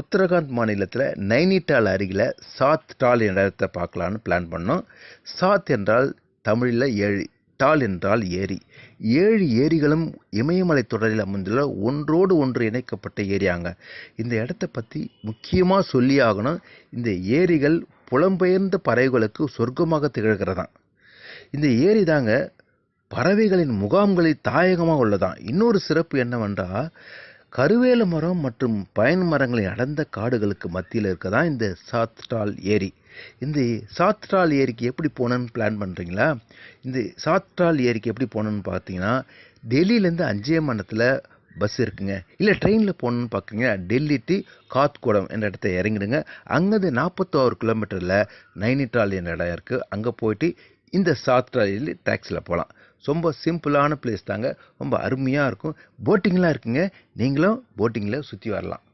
உத்தரகாண்ட் மாநிலத்தில் நைனிடால் அருகில் சாத் டால் என்ற இடத்தை பார்க்கலான்னு பிளான் பண்ணோம். சாத் என்றால் தமிழில் ஏழு டால் என்றால் ஏரி. ஏழு ஏரிகளும் இமயமலை தொடரில் அமைந்துள்ள ஒன்றோடு ஒன்று இணைக்கப்பட்ட ஏரியாங்க. இந்த இடத்த பற்றி முக்கியமாக சொல்லி ஆகணும். இந்த ஏரிகள் புலம்பெயர்ந்த பறவைகளுக்கு சொர்க்கமாக திகழ்கிறதாம். இந்த ஏரி தாங்க பறவைகளின் முகாம்களில் தாயகமாக உள்ளதான் இன்னொரு சிறப்பு என்னவென்றால் கருவேல மரம் மற்றும் பயன் மரங்களை அடர்ந்த காடுகளுக்கு மத்தியில் இருக்கதான் இந்த சாத்டால் ஏரி. இந்த சாத்டால் ஏரிக்கு எப்படி போகணுன்னு பிளான் பண்ணுறீங்களா இந்த சாத்டால் ஏரிக்கு எப்படி போகணுன்னு பார்த்தீங்கன்னா டெல்லியிலேருந்து அஞ்சே மண்டலத்தில் பஸ் இருக்குங்க. இல்லை ட்ரெயினில் போகணுன்னு பார்க்குங்க டெல்லி டு காத்கோடம் என்ற இடத்த இறங்கிடுங்க. அங்கேருந்து நாற்பத்தோரு கிலோமீட்டரில் நைனிடால் என்ற இடம் இருக்குது அங்கே போயிட்டு இந்த சாத்டாலில் டாக்ஸியில் போகலாம். ரொம்ப சிம்பிளான பிளேஸ் தாங்க. ரொம்ப அருமையாக இருக்கும். போட்டிங்லாம் இருக்குங்க. நீங்களும் போட்டிங்கில் சுற்றி வரலாம்.